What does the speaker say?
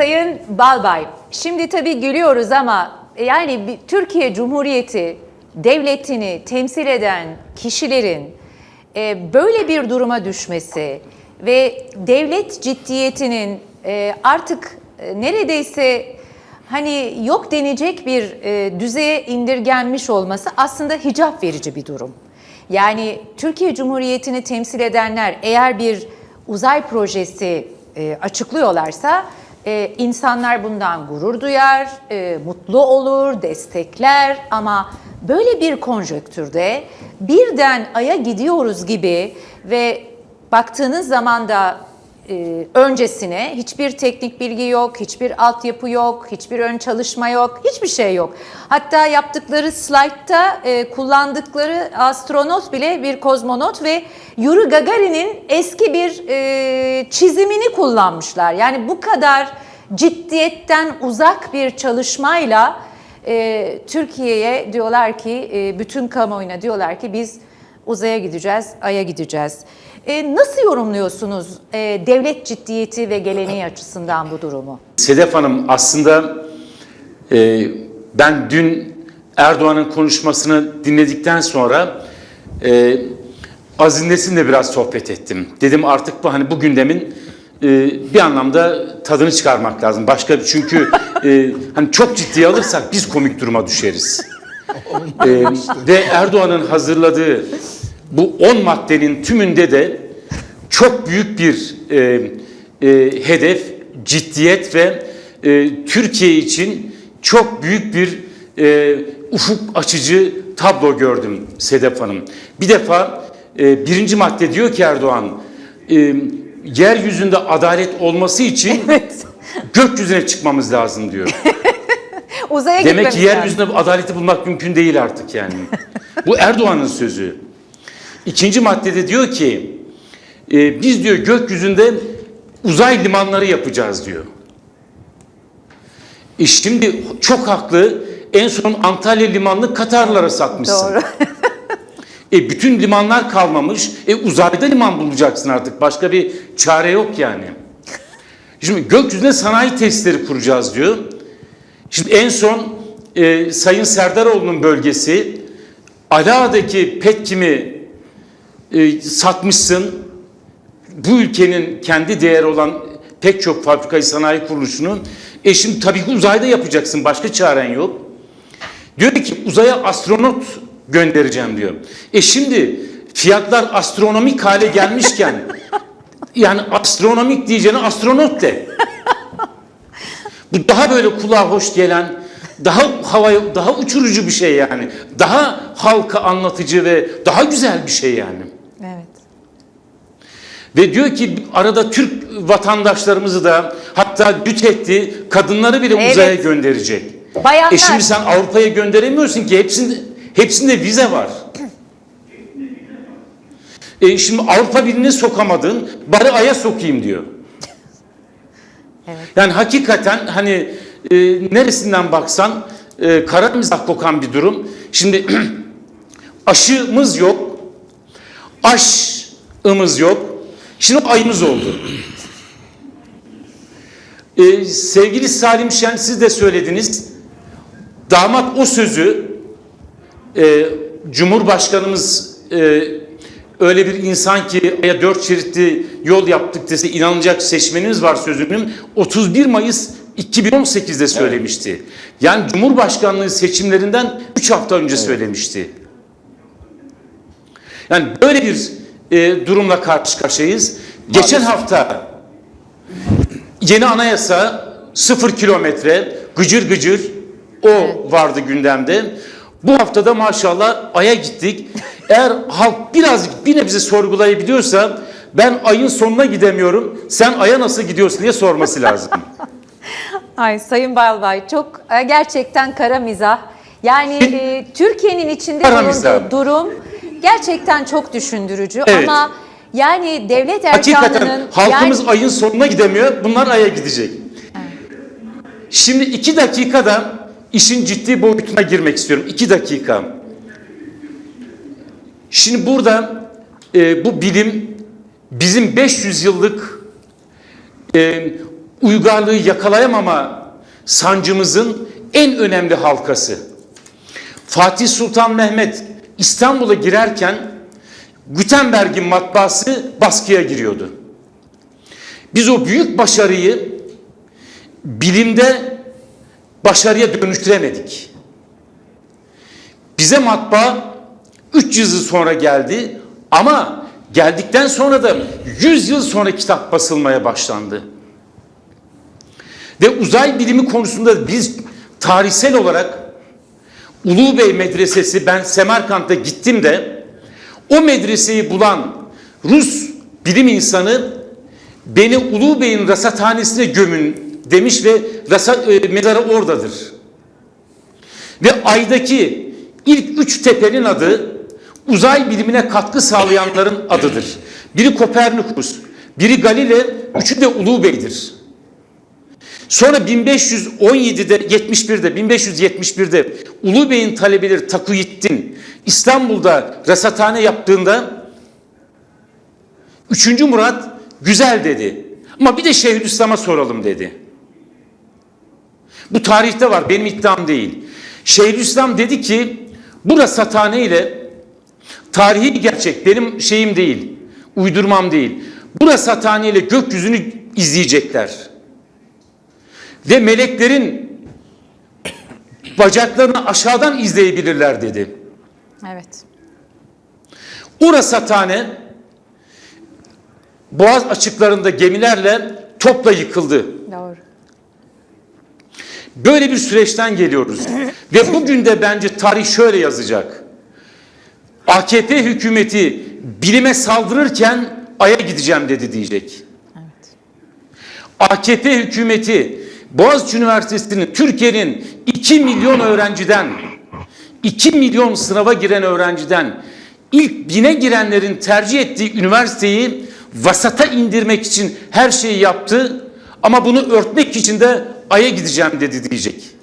Sayın Balbay, şimdi tabii gülüyoruz ama yani bir- Türkiye Cumhuriyeti devletini temsil eden kişilerin e, böyle bir duruma düşmesi ve devlet ciddiyetinin e, artık e, neredeyse hani yok denecek bir e, düzeye indirgenmiş olması aslında hicap verici bir durum. Yani Türkiye Cumhuriyeti'ni temsil edenler eğer bir uzay projesi e, açıklıyorlarsa e, insanlar bundan gurur duyar, e, mutlu olur, destekler ama böyle bir konjöktürde birden Ay'a gidiyoruz gibi ve baktığınız zaman da e, öncesine hiçbir teknik bilgi yok, hiçbir altyapı yok, hiçbir ön çalışma yok, hiçbir şey yok. Hatta yaptıkları slaytta e, kullandıkları astronot bile bir kozmonot ve Yuri Gagarin'in eski bir e, çizimini kullanmışlar. Yani bu kadar ciddiyetten uzak bir çalışmayla e, Türkiye'ye diyorlar ki, e, bütün kamuoyuna diyorlar ki biz uzaya gideceğiz, aya gideceğiz. E, nasıl yorumluyorsunuz e, devlet ciddiyeti ve geleneği açısından bu durumu? Sedef Hanım aslında e, ben dün Erdoğan'ın konuşmasını dinledikten sonra e, Aziz Nesin'le biraz sohbet ettim. Dedim artık bu hani bu gündemin e, bir anlamda tadını çıkarmak lazım. Başka çünkü e, hani çok ciddiye alırsak biz komik duruma düşeriz. E, ve Erdoğan'ın hazırladığı bu 10 maddenin tümünde de çok büyük bir e, e, hedef, ciddiyet ve e, Türkiye için çok büyük bir e, ufuk açıcı tablo gördüm Sedef Hanım. Bir defa e, birinci madde diyor ki Erdoğan, e, yeryüzünde adalet olması için Evet. gökyüzüne çıkmamız lazım diyor. Uzaya Demek ki yeryüzünde bu adaleti bulmak mümkün değil artık yani. Bu Erdoğan'ın sözü. İkinci maddede diyor ki e, biz diyor gökyüzünde uzay limanları yapacağız diyor. E şimdi çok haklı. En son Antalya limanını Katarlara satmışsın. Doğru. E bütün limanlar kalmamış. E uzayda liman bulacaksın artık. Başka bir çare yok yani. Şimdi gökyüzünde sanayi testleri kuracağız diyor. Şimdi en son e, Sayın Serdaroğlu'nun bölgesi Ala'daki Petkim'i e, satmışsın. Bu ülkenin kendi değeri olan pek çok fabrikayı sanayi kuruluşunu e şimdi tabii ki uzayda yapacaksın. Başka çaren yok. Diyor ki uzaya astronot göndereceğim diyor. E şimdi fiyatlar astronomik hale gelmişken yani astronomik diyeceğine astronot de. Bu daha böyle kulağa hoş gelen, daha havaya daha uçurucu bir şey yani. Daha halka anlatıcı ve daha güzel bir şey yani. Evet. Ve diyor ki arada Türk vatandaşlarımızı da hatta dütetti kadınları bile Evet. uzaya gönderecek. Bayanlar. E şimdi sen Avrupa'ya gönderemiyorsun ki hepsinde hepsinde vize var. E şimdi Avrupa Birliği'ne sokamadın, bari Ay'a sokayım diyor. Evet. Yani hakikaten hani e, neresinden baksan e, kara mizah kokan bir durum. Şimdi aşımız yok, aşımız yok. Şimdi ayımız oldu. E, sevgili Salim Şen siz de söylediniz. Damat o sözü e, Cumhurbaşkanımız e, öyle bir insan ki ya dört şeritli yol yaptık dese inanacak seçmenimiz var sözünün 31 Mayıs 2018'de söylemişti. Yani Cumhurbaşkanlığı seçimlerinden 3 hafta önce söylemişti. Yani böyle bir e, durumla karşı karşıyayız. Geçen hafta yeni anayasa sıfır kilometre gıcır gıcır o vardı gündemde. Bu haftada maşallah Ay'a gittik. Eğer halk birazcık bir nebze sorgulayabiliyorsa ben ayın sonuna gidemiyorum. Sen Ay'a nasıl gidiyorsun diye sorması lazım. Ay Sayın Balbay çok e, gerçekten kara mizah. Yani e, Türkiye'nin içinde Kara bulunduğu mizah. durum gerçekten çok düşündürücü Evet. ama yani devlet Hakikaten erkanının halkımız yani, ayın sonuna gidemiyor. Bunlar Ay'a gidecek. Şimdi iki dakikada işin ciddi boyutuna girmek istiyorum. İki dakika. Şimdi burada e, bu bilim bizim 500 yıllık e, uygarlığı yakalayamama sancımızın en önemli halkası. Fatih Sultan Mehmet İstanbul'a girerken Gutenberg'in matbaası baskıya giriyordu. Biz o büyük başarıyı bilimde başarıya dönüştüremedik. Bize matbaa 300 yıl sonra geldi ama geldikten sonra da 100 yıl sonra kitap basılmaya başlandı. Ve uzay bilimi konusunda biz tarihsel olarak Ulu Bey Medresesi ben Semerkant'a gittim de o medreseyi bulan Rus bilim insanı beni Ulu Bey'in rasathanesine gömün demiş ve rasa, e, mezarı oradadır. Ve aydaki ilk üç tepenin adı uzay bilimine katkı sağlayanların adıdır. Biri Kopernikus, biri Galile, üçü de Ulu Bey'dir. Sonra 1517'de 71'de 1571'de Ulu Bey'in talebeleri Takuyittin İstanbul'da rasathane yaptığında 3. Murat güzel dedi. Ama bir de Şeyhülislam'a soralım dedi. Bu tarihte var benim iddiam değil. Şeyhülislam dedi ki bu rasathane ile tarihi gerçek benim şeyim değil. Uydurmam değil. Bu rasathane ile gökyüzünü izleyecekler. Ve meleklerin bacaklarını aşağıdan izleyebilirler dedi. Evet. O rasathane boğaz açıklarında gemilerle topla yıkıldı. Doğru. Böyle bir süreçten geliyoruz. Ve bugün de bence tarih şöyle yazacak. AKP hükümeti bilime saldırırken Ay'a gideceğim dedi diyecek. Evet. AKP hükümeti Boğaziçi Üniversitesi'nin Türkiye'nin 2 milyon öğrenciden 2 milyon sınava giren öğrenciden ilk bine girenlerin tercih ettiği üniversiteyi vasata indirmek için her şeyi yaptı ama bunu örtmek için de Ay'a gideceğim dedi diyecek.